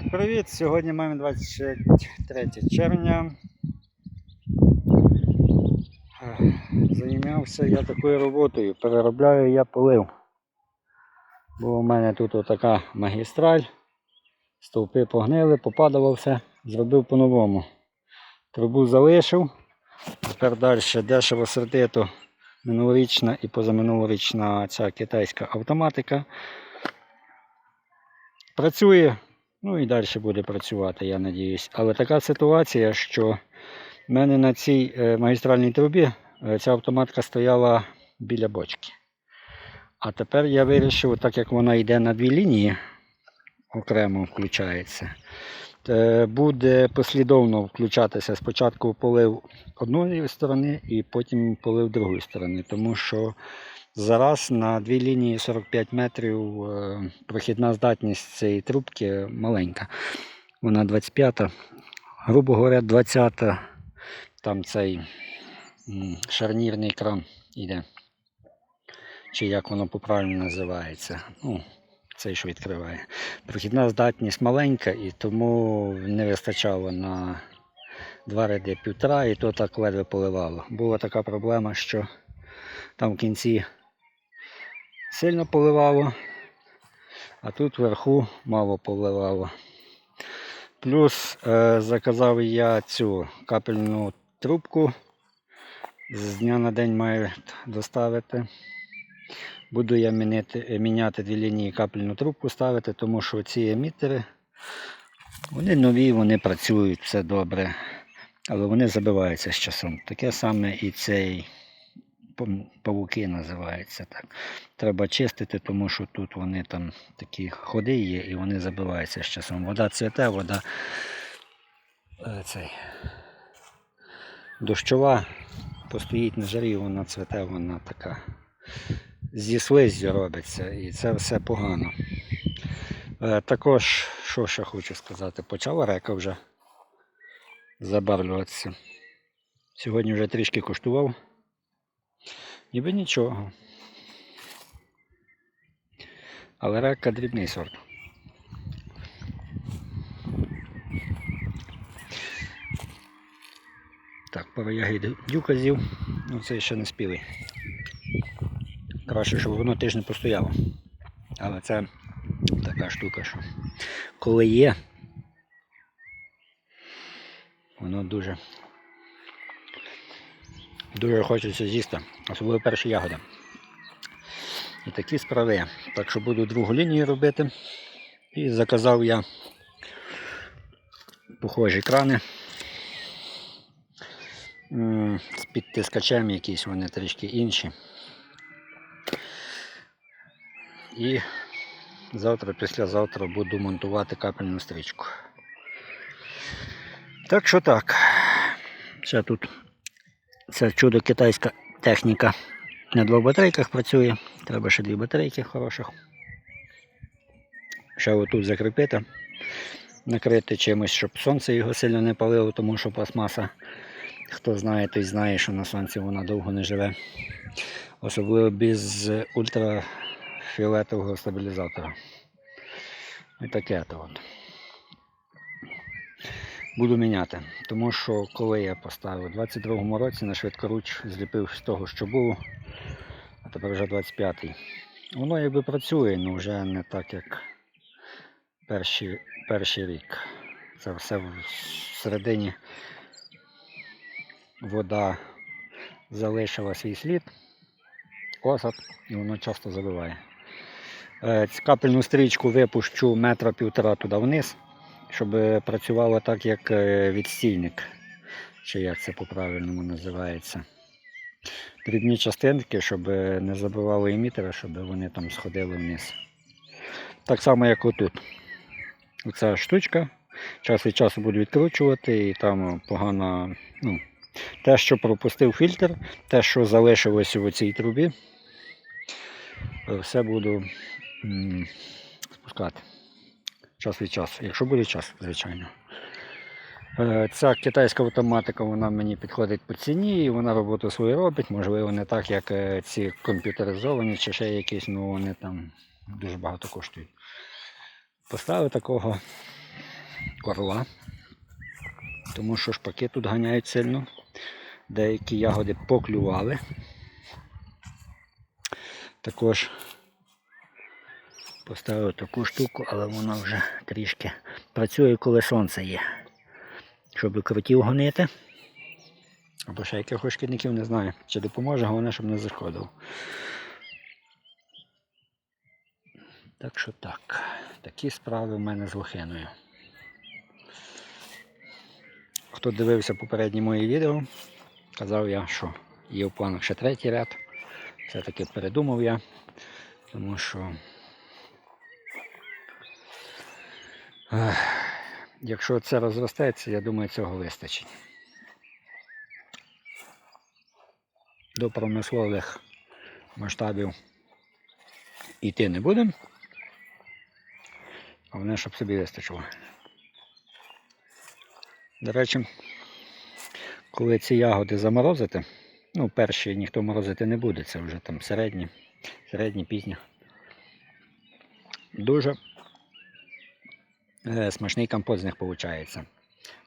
Так, привіт! Сьогодні маємо 23 червня. Займався я такою роботою. Переробляю я полив. Бо у мене тут така магістраль. Стовпи погнили, попадало все, зробив по-новому. Трубу залишив. Тепер далі дешево сердито минулорічна і позаминулорічна ця китайська автоматика. Працює, ну і далі буде працювати, я надіюсь. Але така ситуація, що в мене на цій е, магістральній трубі е, ця автоматка стояла біля бочки. А тепер я вирішив, так як вона йде на дві лінії, окремо включається, е, буде послідовно включатися спочатку полив одної сторони і потім полив другої сторони. Тому що зараз на дві лінії 45 метрів е, прохідна здатність цієї трубки маленька. Вона 25-та, грубо говоря, 20-та. там цей шарнірний кран іде. Чи як воно по-правильно називається. Ну, цей, що відкриває. Прохідна здатність маленька і тому не вистачало на два ряди півтора, і то так ледве поливало. Була така проблема, що там в кінці сильно поливало, а тут вверху мало поливало. Плюс е, заказав я цю капельну трубку. З дня на день маю доставити. Буду я міняти, е, міняти дві лінії капельну трубку ставити, тому що ці емітери, вони нові, вони працюють, все добре. Але вони забиваються з часом. Таке саме і цей павуки називається так. Треба чистити, тому що тут вони там такі ходи є і вони забиваються з часом. Вода цвіте, вода е, цей, дощова, постоїть на жарі, вона цвіте, вона така зі слиздю робиться, і це все погано. Е, також, що ще хочу сказати, почала река вже забарвлюватися. Сьогодні вже трішки коштував. Ніби нічого. Але река дрібний сорт. Так, пару ягід дюка з'їв, ну це ще не спілий. Краще, щоб воно тиждень постояло. Але це така штука, що коли є, воно дуже дуже хочеться з'їсти, особливо перші ягоди. І такі справи. Так що буду другу лінію робити. І заказав я похожі крани. З підтискачем якісь вони трішки інші. І завтра, післязавтра буду монтувати капельну стрічку. Так що так. Ще тут це чудо китайська техніка. На двох батарейках працює. Треба ще дві батарейки хороших. Ще отут закріпити, накрити чимось, щоб сонце його сильно не палило, тому що пластмаса, хто знає, той знає, що на сонці вона довго не живе. Особливо без ультрафіолетового стабілізатора. І таке то от. Буду міняти. Тому що коли я поставив у 22-му році на швидкоруч зліпив з того, що було, а тепер вже 25-й. Воно якби працює, але вже не так, як перший, перший рік. Це все всередині вода залишила свій слід, осад, і воно часто забиває. Е, Капельну стрічку випущу метра півтора туди вниз, щоб е, працювало так, як е, відстійник, чи як це по-правильному називається. Дрібні частинки, щоб е, не забивало емітера, щоб вони там сходили вниз. Так само, як отут. Оця штучка. Час від часу буду відкручувати і там погано. Ну, те, що пропустив фільтр, те, що залишилось у цій трубі, все буду спускати. Час від часу, якщо буде час, звичайно. Е, Ця китайська автоматика вона мені підходить по ціні і вона роботу свою робить. Можливо, не так, як е, ці комп'ютеризовані чи ще якісь, ну вони там дуже багато коштують. Поставив такого орла, тому що шпаки тут ганяють сильно. Деякі ягоди поклювали. Також поставив таку штуку, але вона вже трішки працює, коли сонце є. Щоб крутів гонити. Або ще якихось шкідників не знаю, чи допоможе, головне, щоб не заходив. Так що так, такі справи в мене з лохиною. Хто дивився попередні мої відео, казав я, що є в планах ще третій ряд. Все-таки передумав я, тому що якщо це розростеться, я думаю, цього вистачить. До промислових масштабів йти не будемо. Головне, щоб собі вистачило. До речі, коли ці ягоди заморозити, ну, перші ніхто морозити не буде, це вже там середні, середні, пізні. Дуже смачний компот з них виходить.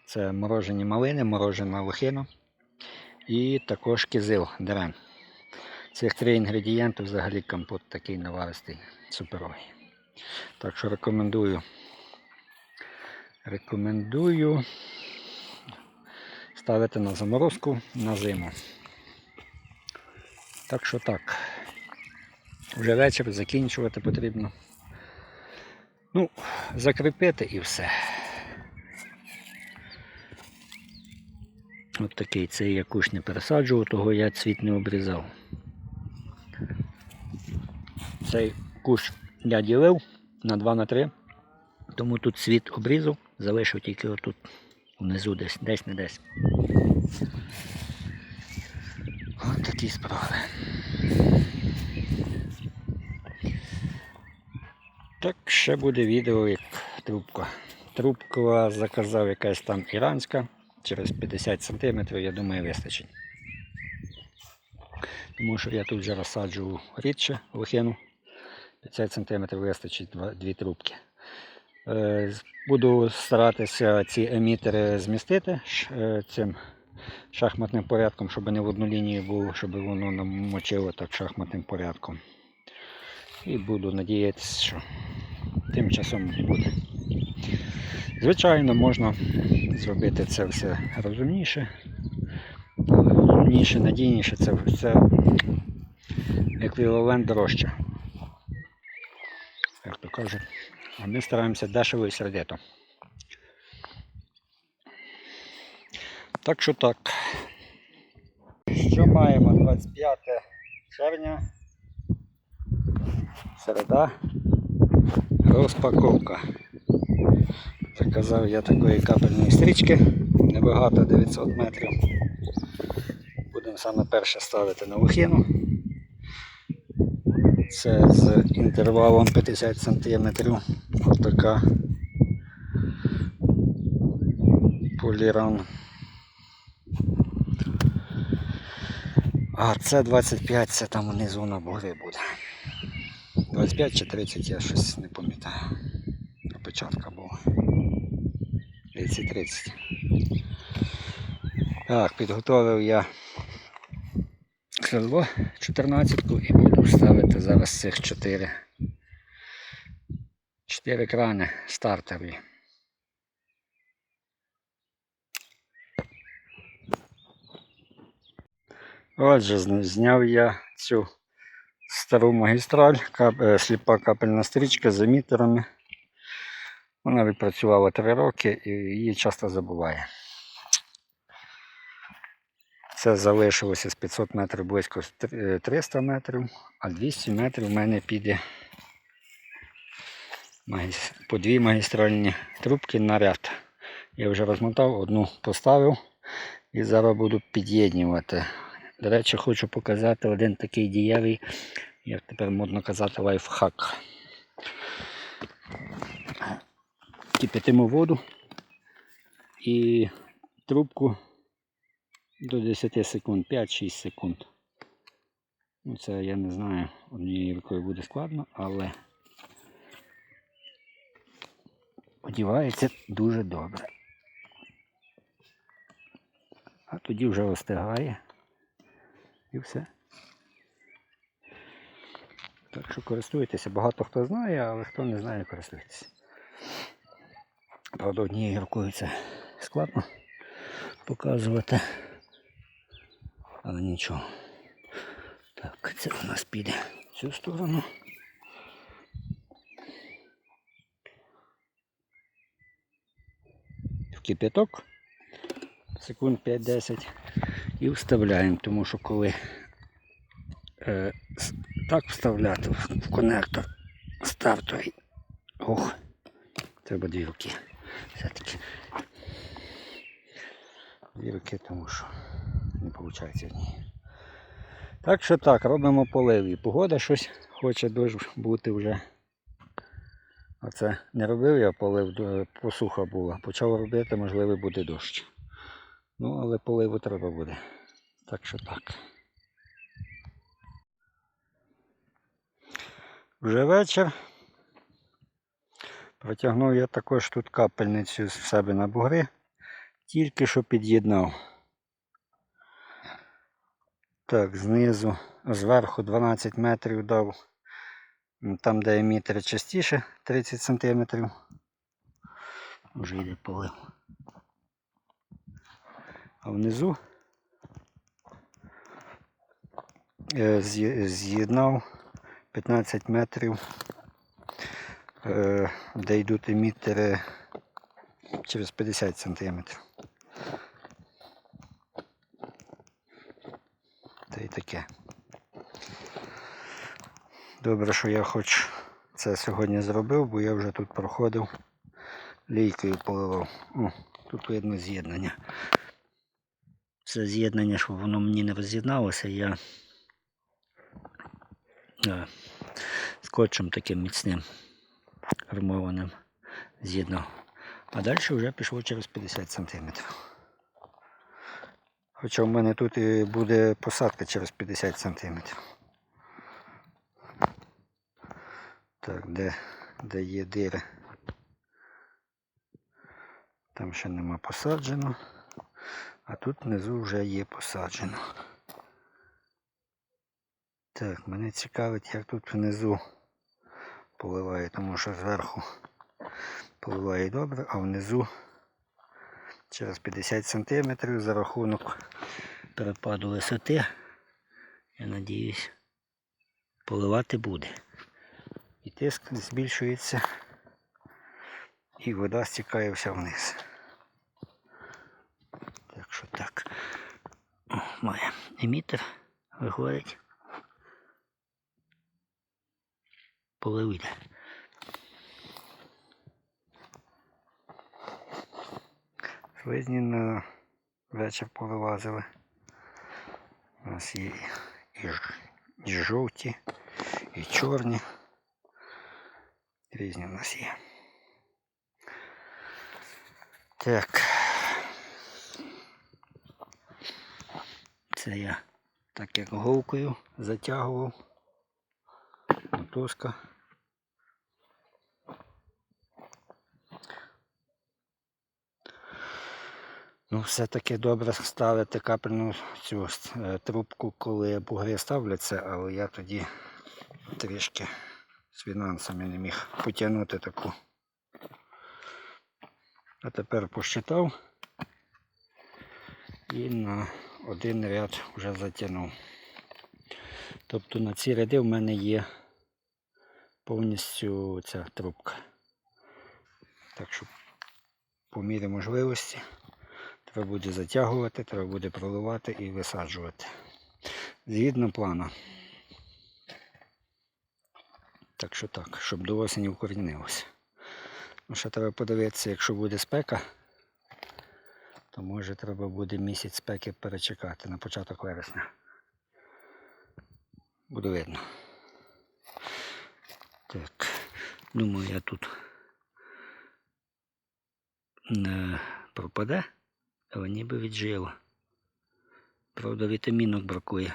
Це морожені малини, морожена лохина і також кизил дерен. Цих три інгредієнти взагалі компот такий наваристий, суперовий. Так що рекомендую. Рекомендую ставити на заморозку на зиму. Так що так. Вже вечір закінчувати потрібно. Ну, закріпити і все. От такий цей я куш не пересаджував, того я цвіт не обрізав. Цей куш я ділив на 2 на 3, тому тут цвіт обрізав, залишив тільки отут внизу десь, десь не десь. От такі справи. Так, ще буде відео як трубка. Трубка заказав якась там іранська, через 50 см, я думаю, вистачить. Тому що я тут вже розсаджу рідше лохину. 50 см вистачить дві трубки. Е, Буду старатися ці емітери змістити е, цим шахматним порядком, щоб не в одну лінію було, щоб воно намочило так шахматним порядком. І буду надіятися, що тим часом буде. Звичайно, можна зробити це все розумніше, розумніше, надійніше це, це еквівалент дорожче. Як то кажуть. А ми стараємося дешево і сердито. Так що так. Що маємо 25 червня? Середа. Розпаковка. Заказав я такої капельної стрічки, небагато 900 метрів. Будемо саме перше ставити на лохину. Це з інтервалом 50 см. Ось така поліран. А це 25, це там внизу на бугри буде. 25 чи 30, я щось не пам'ятаю. На початку було. 30-30. Так, підготовив я крило 14 і буду ставити зараз цих 4. 4 крани стартові. Отже, зняв я цю стару магістраль, кап, е, сліпа капельна стрічка з емітерами. Вона відпрацювала 3 роки і її часто забуває. Це залишилося з 500 метрів близько з тр- е, 300 метрів, а 200 метрів в мене піде по дві магістральні трубки на ряд. Я вже розмотав, одну поставив і зараз буду під'єднувати. До речі, хочу показати один такий дієвий, як тепер модно казати, лайфхак. Кипятимо воду і трубку до 10 секунд, 5-6 секунд. Ну, це я не знаю, однією рукою буде складно, але одівається дуже добре. А тоді вже остигає. І все. Так що користуйтеся. Багато хто знає, але хто не знає, користуйтеся. Правда, однією рукою це складно показувати. Але нічого. Так, це у нас піде в цю сторону. В кипяток. Секунд 5-10 і вставляємо, тому що коли е, так вставляти в, в конектор стартовий, ох, треба дві руки. Все-таки. Дві руки, тому що не виходить одні. Так що так, робимо полив. І погода щось хоче дощ бути вже. Оце не робив я полив, посуха була. Почав робити, можливо, буде дощ. Ну, але поливу треба буде. Так що так. Вже вечір. Протягнув я також тут капельницю з себе на бугри. Тільки що під'єднав. Так, знизу, зверху 12 метрів дав. Там, де емітери частіше, 30 сантиметрів. Вже йде полив. А внизу е, з'є- з'єднав 15 метрів, е, де йдуть емітери через 50 сантиметрів. Та й таке. Добре, що я хоч це сьогодні зробив, бо я вже тут проходив, лійкою поливав. О, тут видно з'єднання. Це з'єднання, щоб воно мені не роз'єдналося, я е, скотчем таким міцним армованим з'єднав. А далі вже пішло через 50 см. Хоча в мене тут і буде посадка через 50 см. Так, де, де є дири. Там ще нема посаджено. А тут внизу вже є посаджено. Так, мене цікавить, як тут внизу поливає, тому що зверху поливає добре, а внизу через 50 см за рахунок перепаду висоти, я надіюсь, поливати буде. І тиск збільшується, і вода стікає вся вниз. Так що так. О, має емітер виходить. Полив йде. Слизні на вечір повилазили. У нас є і, і жовті, і чорні. Різні у нас є. Так. Це я так як голкою затягував. Мотузка. Ну, все-таки добре ставити капельну цю е, трубку, коли бугри ставляться, але я тоді трішки з фінансами не міг потягнути таку. А тепер посчитав і на один ряд вже затягнув. Тобто на ці ряди в мене є повністю ця трубка. Так що по мірі можливості треба буде затягувати, треба буде проливати і висаджувати. Згідно плану. Так що так, щоб до осені вкорінилося. Ну, ще треба подивитися, якщо буде спека, то може треба буде місяць спеки перечекати на початок вересня. Буде видно. Так, думаю, я тут не пропаде, але ніби віджило. Правда, вітамінок бракує.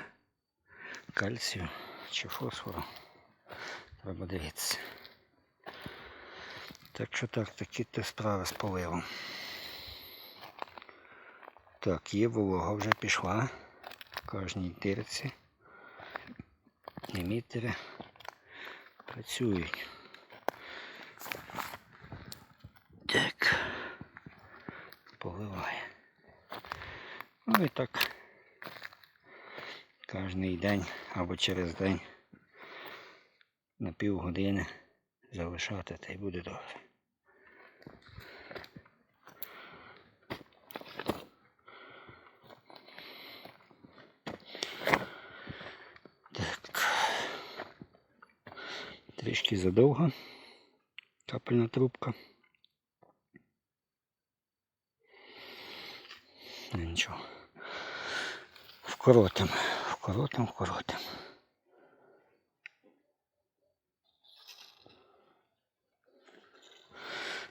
Кальцію чи фосфору. Треба дивитися. Так що так, такі то справи з поливом. Так, є волога вже пішла кожній дирці. Емітери працюють. Так. Поливає. Ну і так. Кожний день або через день на півгодини залишати та й буде добре. Так. Трішки задовго. Капельна трубка. Нічого. Вкоротим, вкоротим, вкоротим.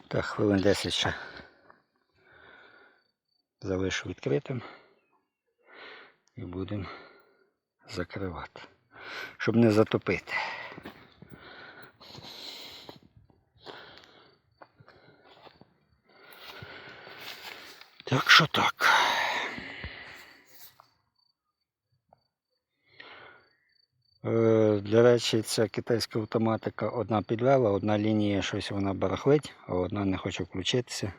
Так, хвилин 10 ще залишу відкритим і будемо закривати, щоб не затопити. Так що так. Е, До речі, ця китайська автоматика одна підвела, одна лінія щось вона барахлить, а одна не хоче включитися.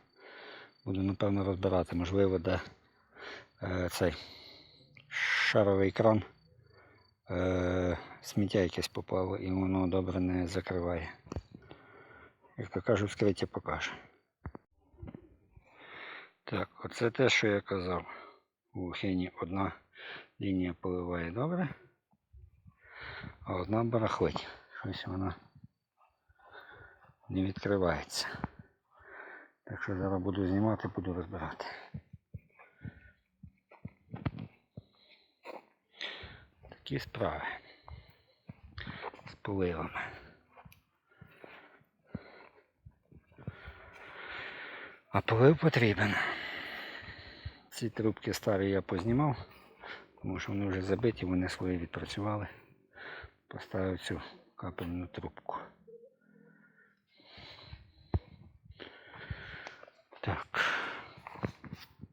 Буду напевно розбирати, можливо, де е, цей шаровий кран. Е, сміття якесь попало і воно добре не закриває. Як то кажуть, вскриття покаже. Так, оце те, що я казав. У хені одна лінія поливає добре, а одна барахлить. Щось вона не відкривається. Так що зараз буду знімати, буду розбирати. Такі справи з поливами. А полив потрібен. Ці трубки старі я познімав, тому що вони вже забиті, вони свої відпрацювали. Поставив цю капельну трубку. Так.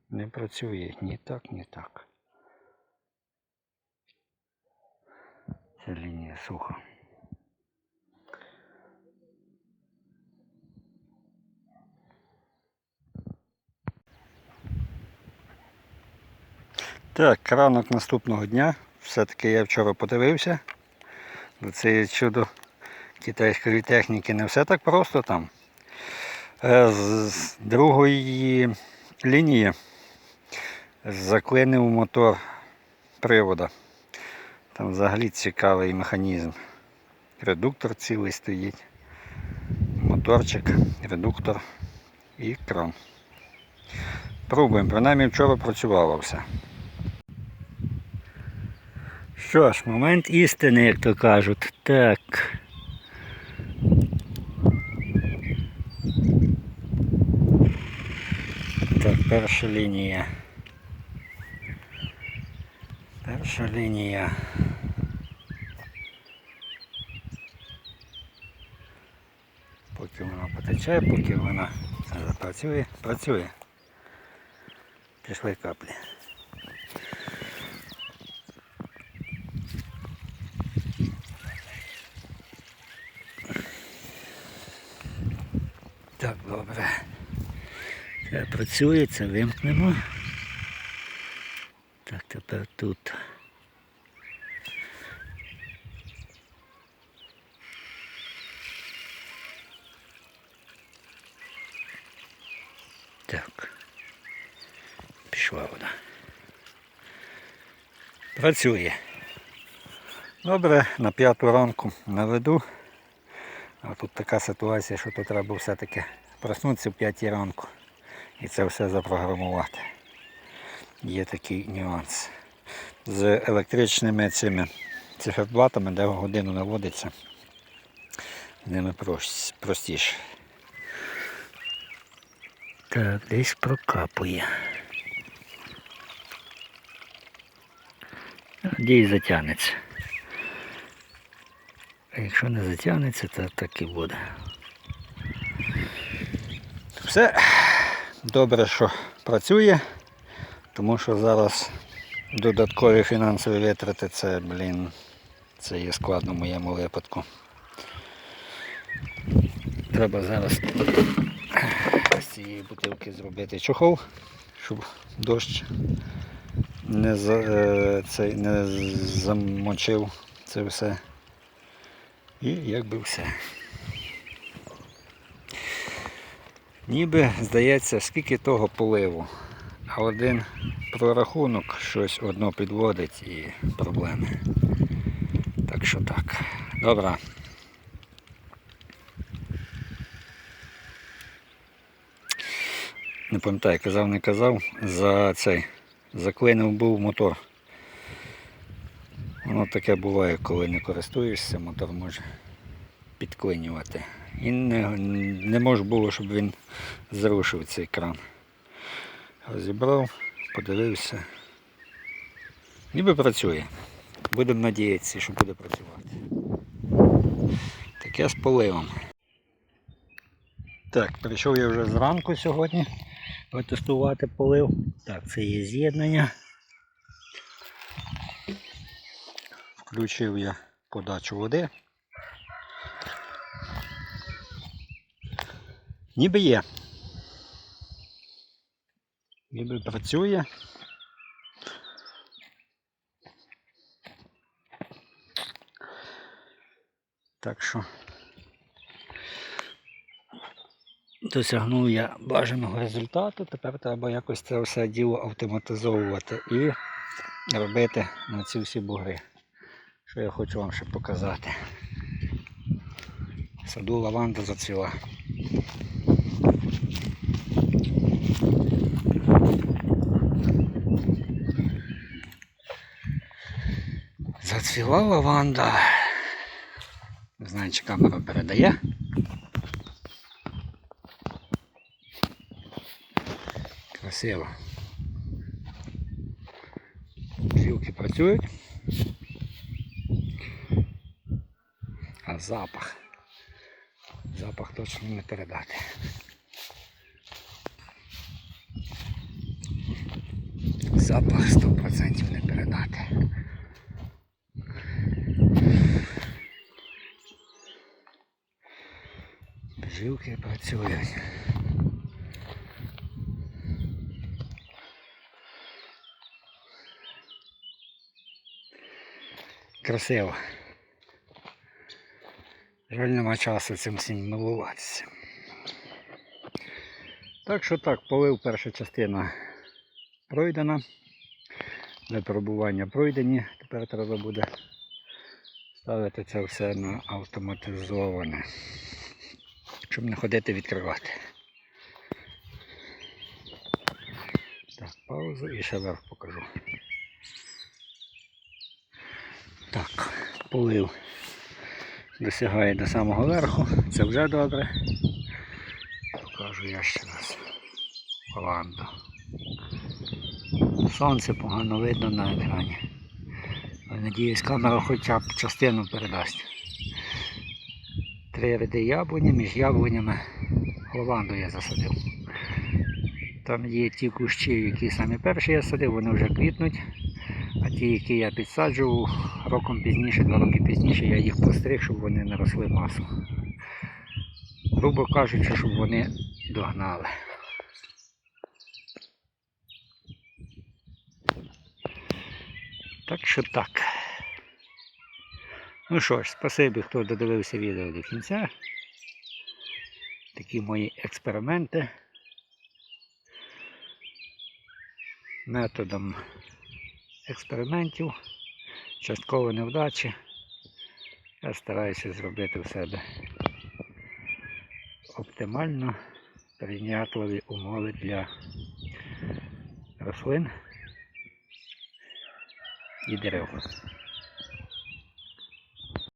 Не працює ні так, ні так. Ця лінія суха. Так, ранок наступного дня. Все-таки я вчора подивився. До цієї чудо китайської техніки не все так просто там. Е, з другої лінії заклинив мотор привода. Там взагалі цікавий механізм. Редуктор цілий стоїть. Моторчик, редуктор і кран. Пробуємо, принаймні вчора працювало все. Що ж, момент істини, як то кажуть. Так. Так, перша лінія. Перша лінія. Поки вона потече, поки вона запрацює, працює. Пішли каплі. Так, добре. Це працює, це вимкнемо. Так, тепер тут. Так. Пішла вода. Працює. Добре, на п'яту ранку наведу. А тут така ситуація, що тут треба все-таки проснутися в п'ятій ранку і це все запрограмувати. Є такий нюанс. З електричними цими циферблатами, де годину наводиться, ними прос- простіше. Так, десь прокапує. Надіюсь, затягнеться. А якщо не затягнеться, то так і буде. Все добре, що працює, тому що зараз додаткові фінансові витрати це, блін, це є складно в моєму випадку. Треба зараз з цієї бутилки зробити чохол, щоб дощ не, е, не замочив це все. І якби все. Ніби здається, скільки того поливу, а один прорахунок щось одно підводить і проблеми. Так що так. Добре. Не пам'ятаю, казав, не казав, за цей заклинив був мотор. Воно таке буває, коли не користуєшся, мотор може підклинювати. І не, не може було, щоб він зрушив цей кран. Розібрав, подивився. Ніби працює. Будемо надіятися, що буде працювати. Таке з поливом. Так, прийшов я вже зранку сьогодні протестувати полив. Так, це є з'єднання. Включив я подачу води. Ніби є. Ніби працює. Так що досягнув я бажаного результату. Тепер треба якось це все діло автоматизовувати і робити на ці всі бугри. Що я хочу вам ще показати. Саду лаванда зацвіла. Зацвіла лаванда. Не знаю, чи камера передає. Красиво. Бджілки працюють. А запах. Запах точно не передати. Запах 100% не передати. Бжилки працюють. Красиво. Жаль, нема часу цим всім милуватися. Так що так, полив перша частина пройдена. Випробування пройдені. Тепер треба буде ставити це все на автоматизоване. Щоб не ходити відкривати. Так, паузу і ще верх покажу. Так, полив досягає до самого верху, це вже добре. Покажу я ще раз лаванду. Сонце погано видно на екрані. Надіюсь, камера хоча б частину передасть. Ряди яблуні, між яблунями лаванду я засадив. Там є ті кущі, які самі перші я садив, вони вже квітнуть. А ті, які я підсаджував роком пізніше, два роки пізніше, я їх постриг, щоб вони не росли масу. Грубо кажучи, щоб вони догнали. Так що так. Ну що ж, спасибі, хто додивився відео до кінця. Такі мої експерименти. Методом експериментів, частково невдачі. Я стараюся зробити в себе оптимально прийнятливі умови для рослин і дерев.